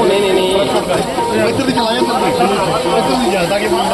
ਨਹੀਂ ਨਹੀਂ ਨਹੀਂ ਇੱਧਰ ਦੀ ਚਲਾਇਆ ਇੱਧਰ ਦੀ ਇੱਧਰ ਦੀ ਜਾਂਦਾ ਕਿ ਮਨ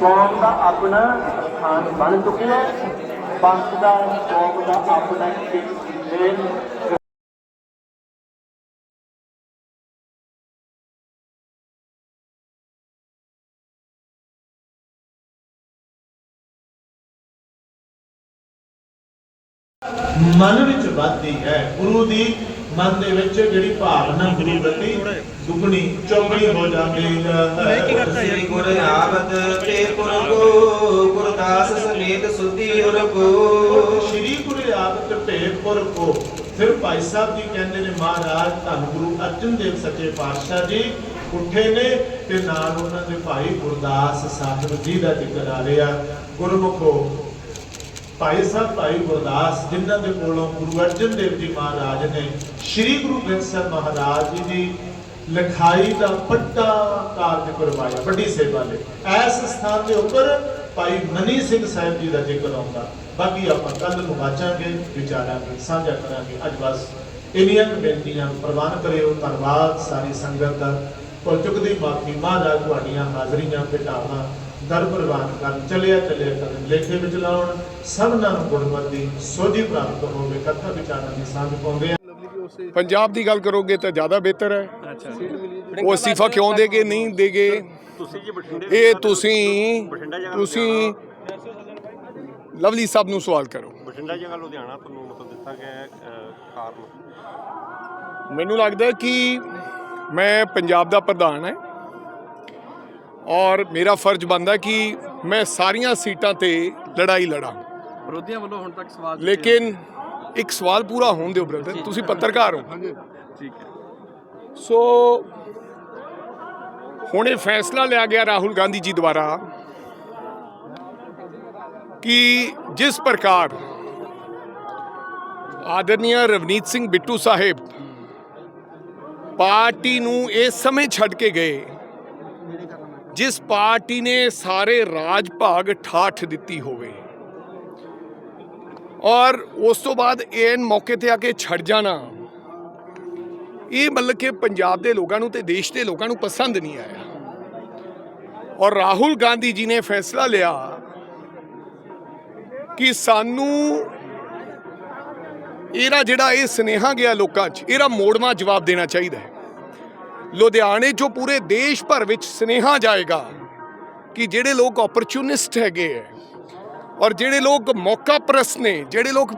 ਕੌਮ ਦਾ ਆਪਣਾ ਸਥਾਨ ਬਣ ਚੁੱਕਿਆ ਹੈ। ਪੰਥ ਦਾ ਕੌਮ ਦਾ ਆਪਣਾ ਇੱਕ ਮਨ ਵਿੱਚ ਵੱਧਦੀ ਹੈ। ਗੁਰੂ ਦੀ ਮਨ ਦੇ ਵਿੱਚ ਜਿਹੜੀ ਭਾਵਨਾ ਗੁਰੂ ਪ੍ਰਤੀ ਦੁਗਣੀ ਚੌਗਣੀ ਹੋ ਜਾਂਦੀ ਹੈ ਸ੍ਰੀ ਗੁਰ ਆਵਦ ਤੇ ਕੋ ਗੁਰਦਾਸ ਸਮੇਤ ਸੁਧੀ ਉਰ ਕੋ। ਸ਼੍ਰੀ ਗੁਰੂ ਆਦਤ ਭੇਪੁਰ ਕੋ। ਫਿਰ ਭਾਈ ਸਾਹਿਬ ਜੀ ਕਹਿੰਦੇ ਨੇ ਮਹਾਰਾਜ ਧੰਨ ਗੁਰੂ ਅਰਜਨ ਦੇਵ ਸੱਚੇ ਪਾਤਸ਼ਾਹ ਜੀ ਉੱਠੇ ਨੇ ਤੇ ਨਾਲ ਉਹਨਾਂ ਦੇ ਭਾਈ ਗੁਰਦਾਸ ਸਾਹਿਬ ਜੀ ਦਾ ਜ਼ਿਕਰ ਆ ਰਿਹਾ। ਗੁਰਮੁਖੋ ਭਾਈ ਸਾਹਿਬ ਭਾਈ ਗੁਰਦਾਸ ਜਿਨ੍ਹਾਂ ਦੇ ਕੋਲੋਂ ਗੁਰੂ ਅਰਜਨ ਦੇਵ ਜੀ ਮਹਾਰਾਜ ਨੇ ਸ੍ਰੀ ਗੁਰੂ ਗ੍ਰੰਥ ਸਾਹਿਬ ਮਹਾਰਾਜ ਜੀ ਦੀ ਲਿਖਾਈ ਦਾ ਵੱਡਾ ਕਾਰਜ ਕਰਵਾਇਆ, ਵੱਡੀ ਸੇਵਾ ਲਈ। ਇਸ ਸਥਾਨ ਦੇ ਉੱਪਰ ਭਾਈ ਮਨੀ ਸਿੰਘ ਸਾਹਿਬ ਜੀ ਦਾ ਜ਼ਿਕਰ ਆਉਂਦਾ। ਬਾਕੀ ਆਪਾਂ ਕੱਲ ਨੂੰ ਵਾਚਾਂਗੇ, ਵਿਚਾਰਾਂਗੇ, ਸਾਂਝਾ ਕਰਾਂਗੇ। ਅੱਜ ਬਸ ਇੰਨੀਆਂ ਬੇਨਤੀਆਂ ਪ੍ਰਵਾਨ ਕਰਿਓ। ਧੰਨਵਾਦ ਸਾਰੀ ਸੰਗਤ ਦਾ। ਭੁੱਲ ਚੁੱਕਦੀ ਮਾਫੀ, ਮਹਾਰਾਜ ਤੁਹਾਡੀਆਂ ਹਾਜ਼ਰੀਆਂ ਭੇਟਾਵਾਂ ਦਰ ਪ੍ਰਵਾਨ ਕਰਨ। ਚਲਿਆ ਚਲਿਆ ਕਰਨ। ਲੇਖੇ ਵਿੱਚ ਲਾਉਣ, ਸਭਨਾਂ ਨੂੰ ਗੁਰਮਤਿ ਸੋਝੀ ਪ੍ਰਾਪਤ ਹੋਵੇ। ਕਥਾ ਵਿਚਾਰਾਂ ਦੀ ਸਾਂਝ ਪਾਉਂਦੇ ਆ। ਪੰਜਾਬ ਦੀ ਗੱਲ ਕਰੋਗੇ ਤਾਂ ਜ਼ਿਆਦਾ ਬਿਹਤਰ ਹੈ। ਉਹ ਅਸਤੀਫਾ ਕਿਉਂ ਦੇਗੇ ਨਹੀਂ ਦੇਗੇ ਤੁਸੀਂ ਜੀ ਬਠਿੰਡੇ ਇਹ ਤੁਸੀਂ ਤੁਸੀਂ ਲਵਲੀ ਸਾਹਿਬ ਨੂੰ ਸਵਾਲ ਕਰੋ। ਬਠਿੰਡਾ ਜਗ੍ਹਾ ਲੁਧਿਆਣਾ ਤੁਹਾਨੂੰ ਮਤਲਬ ਦਿੱਤਾ ਗਿਆ ਕਾਰਨ। ਮੈਨੂੰ ਲੱਗਦਾ ਕਿ ਮੈਂ ਪੰਜਾਬ ਦਾ ਪ੍ਰਧਾਨ ਹੈ ਔਰ ਮੇਰਾ ਫਰਜ਼ ਬਣਦਾ ਕਿ ਮੈਂ ਸਾਰੀਆਂ ਸੀਟਾਂ ਤੇ ਲੜਾਈ ਲੜਾਂ। ਵਿਰੋਧੀਆਂ ਵੱਲੋਂ ਹੁਣ ਤੱਕ ਸਵਾਲ ਲੇਕਿਨ ਇੱਕ ਸਵਾਲ ਪੂਰਾ ਹੋਣ ਦਿਓ ਬ੍ਰਦਰ ਤੁਸੀਂ ਪੱਤਰਕਾਰ ਹੋ। ਠੀਕ ਹੈ। ਸੋ ਹੁਣ ਇਹ ਫੈਸਲਾ ਲਿਆ ਗਿਆ ਰਾਹੁਲ ਗਾਂਧੀ ਜੀ ਦੁਆਰਾ ਕਿ ਜਿਸ ਪ੍ਰਕਾਰ ਆਦਰਨੀय ਰਵਨੀਤ ਸਿੰਘ ਬਿੱਟੂ ਸਾਹਿਬ ਪਾਰਟੀ ਨੂੰ ਇਸ ਸਮੇਂ ਛੱਡ ਕੇ ਗਏ, ਜਿਸ ਪਾਰਟੀ ਨੇ ਸਾਰੇ ਰਾਜ ਭਾਗ ਠਾਠ ਦਿੱਤੀ ਹੋਵੇ ਔਰ ਉਸ ਤੋਂ ਬਾਅਦ ਇਹ ਮੌਕੇ ਤੇ ਆ ਕੇ ਛੱਡ ਜਾਣਾ ਇਹ ਮਤਲਬ ਕਿ ਪੰਜਾਬ ਦੇ ਲੋਕਾਂ ਨੂੰ ਤੇ ਦੇਸ਼ ਦੇ ਲੋਕਾਂ ਨੂੰ ਪਸੰਦ ਨਹੀਂ ਆਇਆ। ਔਰ ਰਾਹੁਲ ਗਾਂਧੀ ਜੀ ਨੇ ਫੈਸਲਾ ਲਿਆ ਕਿ ਸਾਨੂੰ ਇਹਦਾ ਜਿਹੜਾ ਇਹ ਸੁਨੇਹਾ ਗਿਆ ਲੋਕਾਂ 'ਚ, ਇਹਦਾ ਮੋੜਵਾ ਜਵਾਬ ਦੇਣਾ ਚਾਹੀਦਾ ਹੈ। ਲੁਧਿਆਣੇ 'ਚੋਂ ਪੂਰੇ ਦੇਸ਼ ਭਰ ਵਿੱਚ ਸੁਨੇਹਾ ਜਾਏਗਾ ਕਿ ਜਿਹੜੇ ਲੋਕ ਓਪਰਚੁਨਿਸਟ ਹੈਗੇ ਹੈ ਔਰ ਜਿਹੜੇ ਲੋਕ ਮੌਕਾ ਪ੍ਰਸਤ ਨੇ, ਜਿਹੜੇ ਲੋਕ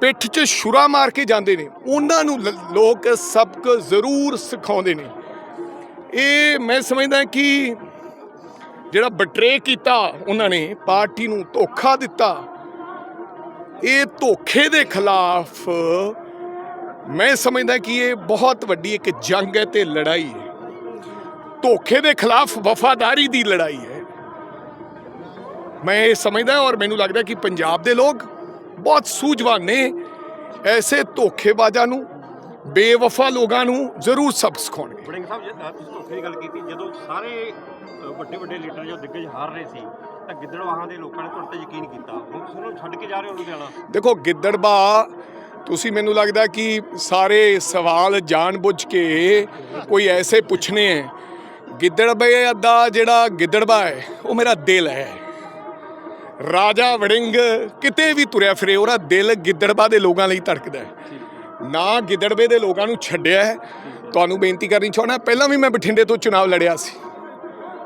ਪਿੱਠ 'ਚ ਛੁਰਾ ਮਾਰ ਕੇ ਜਾਂਦੇ ਨੇ। ਉਹਨਾਂ ਨੂੰ ਲ- ਲੋਕ ਸਬਕ ਜ਼ਰੂਰ ਸਿਖਾਉਂਦੇ ਨੇ। ਇਹ ਮੈਂ ਸਮਝਦਾ ਕਿ ਜਿਹੜਾ ਬਟਰੇ ਕੀਤਾ, ਉਹਨਾਂ ਨੇ ਪਾਰਟੀ ਨੂੰ ਧੋਖਾ ਦਿੱਤਾ। ਇਹ ਧੋਖੇ ਦੇ ਖਿਲਾਫ ਮੈਂ ਸਮਝਦਾ ਕਿ ਇਹ ਬਹੁਤ ਵੱਡੀ ਇੱਕ ਜੰਗ ਹੈ ਤੇ ਲੜਾਈ ਹੈ। ਧੋਖੇ ਦੇ ਖਿਲਾਫ ਵਫਾਦਾਰੀ ਦੀ ਲੜਾਈ ਹੈ। ਮੈਂ ਇਹ ਸਮਝਦਾ ਔਰ ਮੈਨੂੰ ਲੱਗਦਾ ਕਿ ਪੰਜਾਬ ਦੇ ਲੋਕ ਬਹੁਤ ਸੂਝਵਾਨ ਨੇ। ਐਸੇ ਧੋਖੇਬਾਜ਼ਾਂ ਨੂੰ ਬੇਵਫਾ ਲੋਕਾਂ ਨੂੰ ਜ਼ਰੂਰ ਸਬਕ ਸਿਖਾਉਣਗੇ। ਵੜਿੰਗ ਸਾਹਿਬ ਜੇ, ਅਹ, ਤੁਸੀਂ ਧੋਖੇ ਦੀ ਗੱਲ ਕੀਤੀ ਜਦੋਂ ਸਾਰੇ ਵੱਡੇ ਵੱਡੇ ਲੀਡਰ ਜੋ ਦਿੱਗਜ ਹਾਰ ਰਹੇ ਸੀ ਤਾਂ ਗਿੱਦੜਵਾਹਾਂ ਦੇ ਲੋਕਾਂ ਨੇ ਤੁਹਾਡੇ ਤੇ ਯਕੀਨ ਕੀਤਾ। ਹੁਣ ਤੁਸੀਂ ਉਹਨੂੰ ਛੱਡ ਕੇ ਜਾ ਰਹੇ ਹੋ ਲੁਧਿਆਣਾ? ਦੇਖੋ ਗਿੱਦੜਬਾ ਤੁਸੀਂ ਮੈਨੂੰ ਲੱਗਦਾ ਕਿ ਸਾਰੇ ਸਵਾਲ ਜਾਣਬੁੱਝ ਕੇ ਕੋਈ ਐਸੇ ਪੁੱਛਣੇ ਹੈ ਗਿੱਦੜਬੇ ਦਾ ਜਿਹੜਾ ਗਿੱਦੜਬਾ ਹੈ ਉਹ ਮੇਰਾ ਦਿਲ ਹੈ। ਰਾਜਾ ਵੜਿੰਗ ਕਿਤੇ ਵੀ ਤੁਰਿਆ ਫਿਰੇ ਉਹਦਾ ਦਿਲ ਗਿੱਦੜਬਾ ਦੇ ਲੋਕਾਂ ਲਈ ਧੜਕਦਾ ਹੈ। ਨਾ ਗਿੱਦੜਬੇ ਦੇ ਲੋਕਾਂ ਨੂੰ ਛੱਡਿਆ ਹੈ। ਤੁਹਾਨੂੰ ਬੇਨਤੀ ਕਰਨੀ ਚਾਹੁੰਦਾ ਪਹਿਲਾਂ ਵੀ ਮੈਂ ਬਠਿੰਡੇ ਤੋਂ ਚੁਣਾਵ ਲੜਿਆ ਸੀ।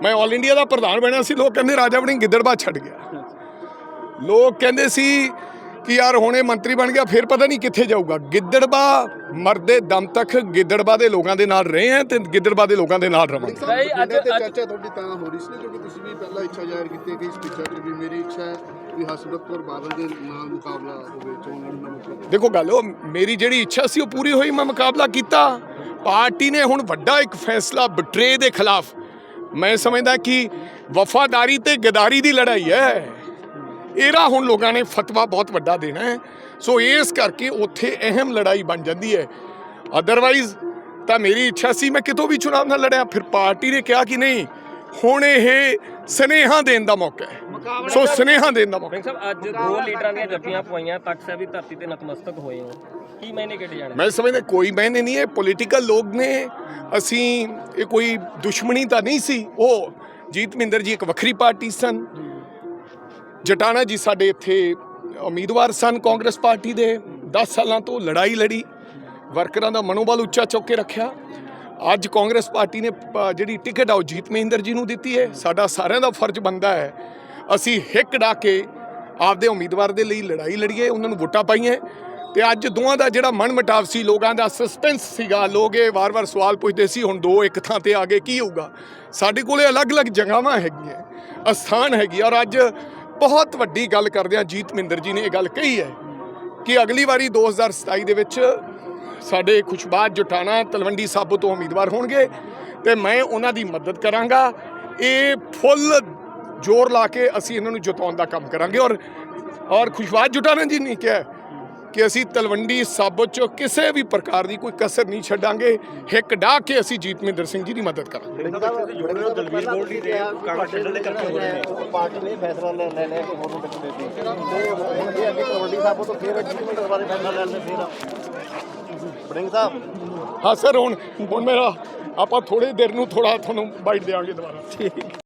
ਮੈਂ ਆਲ ਇੰਡੀਆ ਦਾ ਪ੍ਰਧਾਨ ਬਣਿਆ ਸੀ ਲੋਕ ਕਹਿੰਦੇ ਰਾਜਾ ਵੜਿੰਗ ਗਿੱਦੜਬਾ ਛੱਡ ਗਿਆ। ਲੋਕ ਕਹਿੰਦੇ ਸੀ ਕਿ ਯਾਰ ਹੁਣੇ ਮੰਤਰੀ ਬਣ ਗਿਆ ਫਿਰ ਪਤਾ ਨਹੀਂ ਕਿੱਥੇ ਜਾਊਗਾ। ਗਿੱਦੜਬਾ ਮਰਦੇ ਦਮ ਤੱਕ ਗਿੱਦੜਬਾ ਦੇ ਲੋਕਾਂ ਦੇ ਨਾਲ ਰਹੇ ਆ ਤੇ ਗਿੱਦੜਬਾ ਦੇ ਲੋਕਾਂ ਦੇ ਨਾਲ ਰਵਾਂਗੇ। ਭਾਈ ਅੱਜ ਚਰਚਾ ਤੁਹਾਡੀ ਤਾਂ ਹੋ ਰਹੀ ਸੀ ਨਾ ਕਿਉਂਕਿ ਤੁਸੀਂ ਵੀ ਪਹਿਲਾਂ ਇੱਛਾ ਜ਼ਾਹਿਰ ਕੀਤੀ ਕਿ ਸਪੀਚਾਂ 'ਚ ਵੀ ਮੇਰੀ ਇੱਛਾ ਹੈ ਵੀ ਹਸਰਤ ਕੌਰ ਬਾਦਲ ਦੇ ਨਾਲ ਮੁਕਾਬਲਾ ਹੋਵੇ ਚੋਣ ਲੜਨ ਦਾ ਮੌਕਾ ਦੇਖੋ ਗੱਲ ਉਹ ਮੇਰੀ ਜਿਹੜੀ ਇੱਛਾ ਸੀ ਉਹ ਪੂਰੀ ਹੋਈ ਮੈਂ ਮੁਕਾਬਲਾ ਕੀਤਾ। ਪਾਰਟੀ ਨੇ ਹੁਣ ਵੱਡਾ ਇੱਕ ਫੈਸਲਾ ਬਟਰੇ ਦੇ ਖਿਲਾਫ। ਮੈਂ ਸਮਝਦਾ ਕਿ ਵਫਾਦਾਰੀ ਤੇ ਗਦਾਰੀ ਦੀ ਲੜਾਈ ਹੈ। ਇਹਦਾ ਹੁਣ ਲੋਕਾਂ ਨੇ ਫਤਵਾ ਬਹੁਤ ਵੱਡਾ ਦੇਣਾ ਹੈ। ਸੋ ਇਸ ਕਰਕੇ ਉੱਥੇ ਅਹਿਮ ਲੜਾਈ ਬਣ ਜਾਂਦੀ ਹੈ। ਅਦਰਵਾਈਜ਼ ਤਾਂ ਮੇਰੀ ਇੱਛਾ ਸੀ ਮੈਂ ਕਿਤੋਂ ਵੀ ਚੁਣਾਵ ਨਾਲ ਲੜਿਆ ਫਿਰ ਪਾਰਟੀ ਨੇ ਕਿਹਾ ਕਿ ਨਹੀਂ ਹੁਣ ਇਹ ਸਨੇਹਾ ਦੇਣ ਦਾ ਮੌਕਾ ਹੈ। ਸੋ ਸਨੇਹਾ ਦੇਣ ਦਾ ਮੌਕਾ ਸਿੰਘ ਸਾਹਿਬ ਅੱਜ ਦੋ ਲੀਡਰਾਂ ਦੀਆਂ ਜੱਫੀਆਂ ਪਵਾਈਆਂ ਤਖਤ ਸਾਹਿਬ ਦੀ ਧਰਤੀ ਤੇ ਨਤਮਸਤਕ ਹੋਏ ਹੋ। ਕੀ ਮੈਨੇ ਕਿਹੜੇ ਜਾਣੇ? ਮੈਂ ਸਮਝਦਾ ਕੋਈ ਮੈਨੇ ਨਹੀਂ ਹੈ ਪੋਲੀਟੀਕਲ ਲੋਕ ਨੇ ਅਸੀਂ ਇਹ ਕੋਈ ਦੁਸ਼ਮਣੀ ਤਾਂ ਨਹੀਂ ਸੀ। ਉਹ ਜੀਤ ਮਹਿੰਦਰ ਜੀ ਇੱਕ ਵੱਖਰੀ ਪਾਰਟੀ ਸਨ। ਜਟਾਣਾ ਜੀ ਸਾਡੇ ਇੱਥੇ ਉਮੀਦਵਾਰ ਸਨ, ਕਾਂਗਰਸ ਪਾਰਟੀ ਦੇ। 10 ਸਾਲਾਂ ਤੋਂ ਲੜਾਈ ਲੜੀ, ਵਰਕਰਾਂ ਦਾ ਮਨੋਬਲ ਉੱਚਾ ਚੁੱਕ ਕੇ ਰੱਖਿਆ। ਅੱਜ ਕਾਂਗਰਸ ਪਾਰਟੀ ਨੇ ਜਿਹੜੀ ਟਿਕਟ ਆ ਉਹ ਜੀਤ ਮਹਿੰਦਰ ਜੀ ਨੂੰ ਦਿੱਤੀ ਹੈ। ਸਾਡਾ ਸਾਰਿਆਂ ਦਾ ਫਰਜ਼ ਬਣਦਾ ਹੈ, ਅਸੀਂ ਹਿੱਕ ਡਾ ਕੇ ਆਪਦੇ ਉਮੀਦਵਾਰ ਦੇ ਲਈ ਲੜਾਈ ਲੜੀਏ, ਉਹਨਾਂ ਨੂੰ ਵੋਟਾਂ ਪਾਈਏ ਤੇ ਅੱਜ ਦੋਵਾਂ ਦਾ ਜਿਹੜਾ ਮਨ ਮਟਾਵ ਸੀ, ਲੋਕਾਂ ਦਾ ਸਸਪੈਂਸ ਸੀਗਾ। ਲੋਕ ਇਹ ਵਾਰ-ਵਾਰ ਸਵਾਲ ਪੁੱਛਦੇ ਸੀ, ਹੁਣ ਦੋ ਇੱਕ ਥਾਂ ਤੇ ਆ ਗਏ, ਕੀ ਹੋਊਗਾ? ਸਾਡੇ ਕੋਲੇ ਅਲੱਗ-ਅਲੱਗ ਜਗ੍ਹਾਵਾਂ ਹੈਗੀਆਂ, ਅਸਥਾਨ ਹੈਗੀ ਔਰ ਅੱਜ ਬਹੁਤ ਵੱਡੀ ਗੱਲ ਕਰਦਿਆਂ ਆ ਜੀਤ ਮਹਿੰਦਰ ਜੀ ਨੇ ਇਹ ਗੱਲ ਕਹੀ ਹੈ ਕਿ ਅਗਲੀ ਵਾਰੀ 2027 ਦੇ ਵਿੱਚ ਸਾਡੇ ਖੁਸ਼ਬਾਦ ਜੁਟਾਣਾ ਤਲਵੰਡੀ ਸਾਬੋ ਤੋਂ ਉਮੀਦਵਾਰ ਹੋਣਗੇ ਤੇ ਮੈਂ ਉਹਨਾਂ ਦੀ ਮਦਦ ਕਰਾਂਗਾ। ਇਹ ਫੁੱਲ ਜ਼ੋਰ ਲਾ ਕੇ ਅਸੀਂ ਇਹਨਾਂ ਨੂੰ ਜਿਤਾਉਣ ਦਾ ਕੰਮ ਕਰਾਂਗੇ ਔਰ ਔਰ ਖੁਸ਼ਬਾਦ ਜੁਟਾਣਾ ਜੀ ਨੇ ਕਿਹਾ ਕਿ ਅਸੀਂ ਤਲਵੰਡੀ ਸਾਬੋ ਚੋਂ ਕਿਸੇ ਵੀ ਪ੍ਰਕਾਰ ਦੀ ਕੋਈ ਕਸਰ ਨਹੀਂ ਛੱਡਾਂਗੇ। ਹਿੱਕ ਡਾ ਕੇ ਅਸੀਂ ਜੀਤ ਮਹਿੰਦਰ ਸਿੰਘ ਜੀ ਦੀ ਮਦਦ ਕਰਾਂਗੇ। ਦਲਵੀਰ ਗੋਲਡੀ ਦੇ ਕਾਂਗਰਸ ਛੱਡਣ ਦੇ ਕਰਕੇ ਹੋ ਰਹੇ ਨੇ। ਪਾਰਟੀ ਨੇ ਫੈਸਲਾ ਲੈ ਲੈ ਲਿਆ ਕਿ ਹੋਰ ਨੂੰ ਟਿਕਟ ਦੇਤੀ। ਤੇ ਹੁਣ ਇਹ ਅੱਗੇ ਤਲਵੰਡੀ ਸਾਹਿਬ ਤੋਂ ਫਿਰ ਜੀਤਮੈਂਟ ਬਾਰੇ ਫੈਸਲਾ ਲੈਣ ਦੇ ਫਿਰ ਬੜਿੰਗ ਸਾਹਿਬ। ਹਾਂ ਸਰ ਹੁਣ ਹੁਣ ਮੇਰਾ ਆਪਾਂ ਥੋੜੇ ਦੇਰ ਨੂੰ ਥੋੜਾ ਤੁਹਾਨੂੰ ਬਾਈਟ ਦੇਵਾਂਗੇ ਦੁਬਾਰਾ।